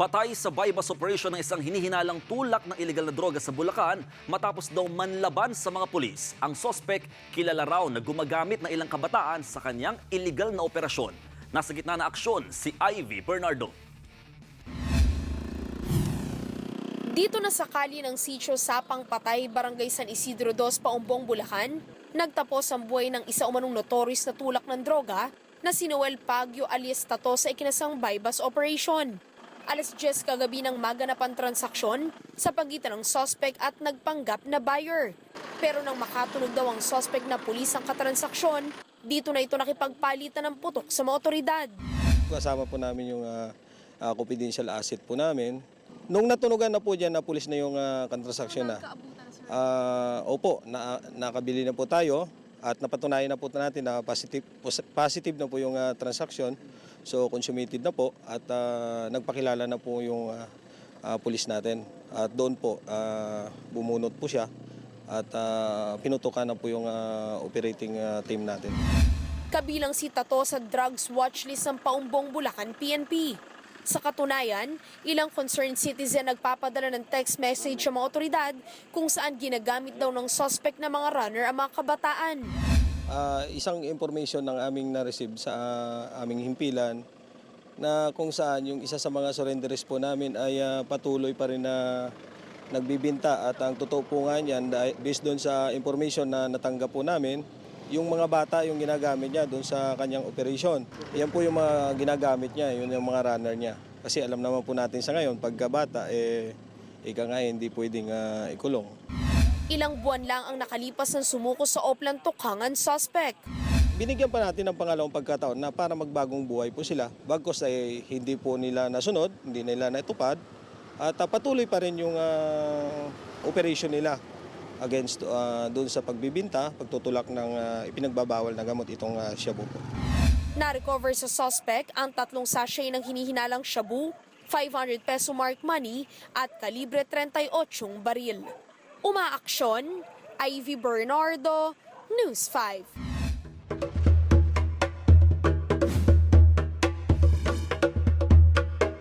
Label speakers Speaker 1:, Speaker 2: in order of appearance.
Speaker 1: Patay sa bypass operation ng isang hinihinalang tulak ng ilegal na droga sa Bulacan matapos daw manlaban sa mga pulis. Ang sospek kilala raw na gumagamit ng ilang kabataan sa kanyang illegal na operasyon. Nasa gitna na aksyon si Ivy Bernardo.
Speaker 2: Dito na sakali ng sitio Sapang Patay, Barangay San Isidro 2, Paumbong, Bulacan, nagtapos ang buhay ng isa umanong notorious na tulak ng droga na si Noel Pagyo alias Tato sa ikinasang bypass operation. Alas 10 kagabi ng maganapan transaksyon sa pagitan ng suspect at nagpanggap na buyer. Pero nang makatunog daw ang suspect na pulis ang katransaksyon, dito na ito nakipagpalitan ng putok sa mga otoridad.
Speaker 3: Kasama po namin yung ah, ah, confidential asset po namin. Nung natunugan na po dyan na pulis na yung uh, transaction na. Ah, opo, na, nakabili na po tayo at napatunayan na po natin na positive, pos- positive na po yung ah, transaction. So consummated na po at ah, nagpakilala na po yung ah, ah, pulis natin. At doon po ah, bumunot po siya at ah, pinutukan na po yung ah, operating ah, team natin.
Speaker 2: Kabilang si Tato sa drugs watchlist ng Paumbong Bulacan PNP. Sa katunayan, ilang concerned citizen nagpapadala ng text message sa mga otoridad kung saan ginagamit daw ng suspect na mga runner ang mga kabataan.
Speaker 3: Ah, isang information ng aming na-receive sa ah, aming himpilan na kung saan yung isa sa mga surrenderies po namin ay ah, patuloy pa rin na nagbibinta at ang totoo po nga niyan based doon sa information na natanggap po namin yung mga bata yung ginagamit niya doon sa kanyang operation. Yan po yung mga ginagamit niya, yun yung mga runner niya. Kasi alam naman po natin sa ngayon, pagka bata, eh, ika nga hindi pwedeng ah, ikulong.
Speaker 2: Ilang buwan lang ang nakalipas ng sumuko sa Oplan Tukangan suspect.
Speaker 3: Binigyan pa natin ng pangalawang pagkataon na para magbagong buhay po sila. Bagkos ay hindi po nila nasunod, hindi nila natupad. At ah, patuloy pa rin yung ah, operation nila against ah, doon sa pagbibinta, pagtutulak ng ah, ipinagbabawal na gamot itong uh, shabu po.
Speaker 2: Na-recover sa suspect ang tatlong sachet ng hinihinalang shabu, 500 peso mark money at kalibre 38 baril. Umaaksyon, Ivy Bernardo, News 5.